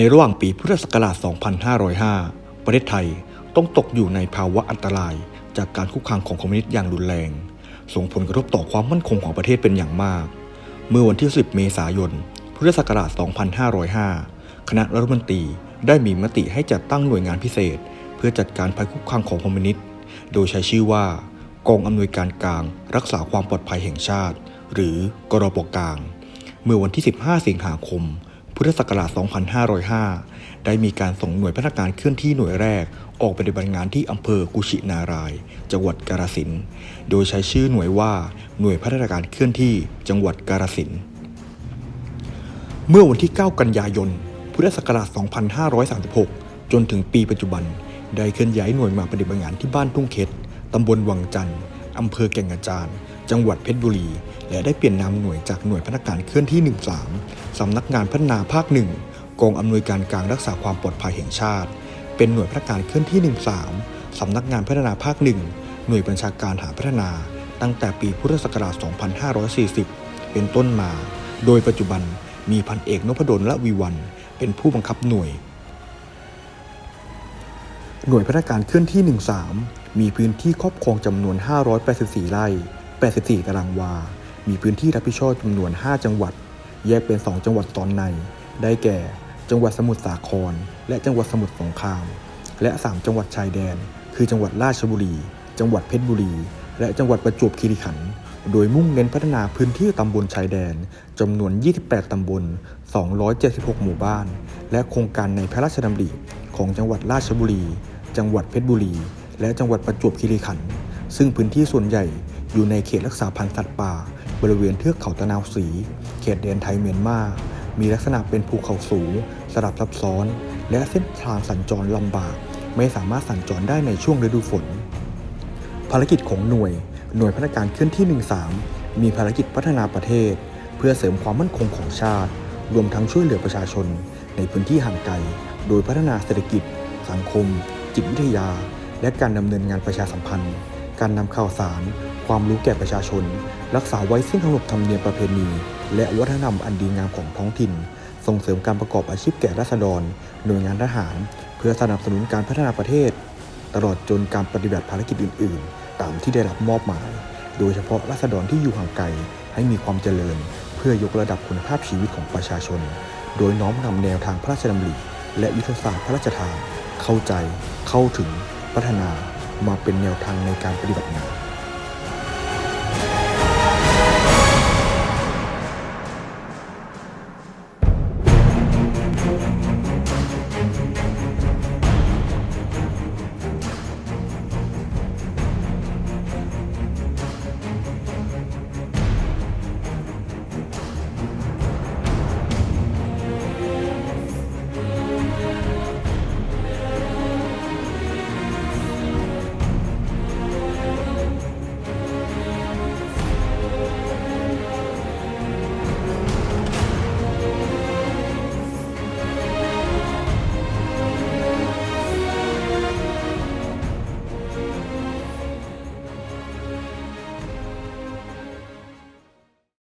ในระหว่างปีพุทธศักราช 2505 ประเทศไทยต้องตกอยู่ในภาวะอันตราย จากการคุกคามของคอมมิวนิสต์อย่างรุนแรง ส่งผลกระทบต่อความมั่นคงของประเทศเป็นอย่างมาก เมื่อวันที่ 10 เมษายน พุทธศักราช 2505 คณะรัฐมนตรีได้มีมติให้จัดตั้งหน่วยงานพิเศษ เพื่อจัดการภัยคุกคามของคอมมิวนิสต์ โดยใช้ชื่อว่ากองอำนวยการกลาง รักษาความปลอดภัยแห่งชาติ หรือกรปกลาง เมื่อวันที่ 15 สิงหาคม พุทธศักราช 2505 ได้มีการส่งหน่วยพนักงานเคลื่อนที่หน่วยแรก ออกปฏิบัติงานที่อำเภอกุชินาราย จังหวัดกาฬสินธุ์โดยใช้ชื่อหน่วยว่าหน่วยพัฒนาการเคลื่อนที่จังหวัดกาฬสินธุ์เมื่อวันที่ 9 กันยายน พุทธศักราช 2536 จนถึงปีปัจจุบัน ได้เคลื่อนย้ายหน่วยมาปฏิบัติงานที่บ้านทุ่งเข็ดตำบลวังจันทร์อำเภอแก่งกระจาน จังหวัดเพชรบุรี และได้เปลี่ยนนามหน่วยจากหน่วยพนักงานเคลื่อนที่ 13 สำนักงานพัฒนาภาคหนึ่งกองอำนวยการกลางรักษาความปลอดภัยแห่งชาติ เป็นหน่วยพนักงานเคลื่อนที่ 13 สำนักงานพัฒนาภาคหนึ่งหน่วยบัญชาการฐานพัฒนา ตั้งแต่ปีพุทธศักราช 2540 เป็นต้นมา โดยปัจจุบันมีพันเอกนพดลละวีวัน เป็นผู้บังคับหน่วย หน่วยพนากงารเคลื่อนที่ 13 มีพื้นที่ครอบครองจำนวน 584 ไร่ 84 ตารางวา มีพื้นที่รับผิดชอบจำนวน 5 จังหวัด แยกเป็น 2 จังหวัดตอนใน ได้แก่ จังหวัดสมุทรสาคร และจังหวัดสมุทรสงคราม และ 3 จังหวัดชายแดน คือจังหวัดราชบุรี จังหวัดเพชรบุรี และจังหวัดประจวบคีรีขันธ์โดยมุ่งเน้นพัฒนาพื้นที่ตำบลชายแดนจำนวน 28 ตำบล 276 หมู่บ้าน และโครงการในพระราชดำริของจังหวัดราชบุรี จังหวัดเพชรบุรี และจังหวัดประจวบคีรีขันธ์ซึ่งพื้นที่ส่วนใหญ่อยู่ในเขตรักษาพันธุ์สัตว์ป่า บริเวณเทือกเขาตะนาวศรีเขตแดนไทยเมียนมา มีลักษณะเป็นภูเขาสูง สลับซับซ้อน และเส้นทางสัญจรลำบาก ไม่สามารถสัญจรได้ในช่วงฤดูฝน ภารกิจของหน่วย หน่วยพันาการเคลื่อนที่ 13 มีภารกิจพัฒนาประเทศ เพื่อเสริมความมั่นคงของชาติ รวมทั้งช่วยเหลือประชาชน ในพื้นที่ห่างไกล โดยพัฒนาเศรษฐกิจ สังคม จิตวิทยา และการดำเนินงานประชาสัมพันธ์ การนำข่าวสาร ความรู้แก่ประชาชน รักษาไว้ซึ่งขนบธรรมเนียมประเพณี และวัฒนธรรมอันดีงามของท้องถิ่น ส่งเสริมการประกอบอาชีพแก่ราษฎร หน่วยงานทหาร เพื่อสนับสนุนการพัฒนาประเทศ ตลอดจนการปฏิบัติภารกิจอื่น ๆ ตามที่ได้รับมอบหมาย โดยเฉพาะราษฎรที่อยู่ห่างไกลให้มีความเจริญ เพื่อยกระดับคุณภาพชีวิตของประชาชน โดยน้อมนำแนวทางพระราชดำริและยุทธศาสตร์พระราชทาน เข้าใจ เข้าถึง พัฒนา มาเป็นแนวทางในการปฏิบัติงาน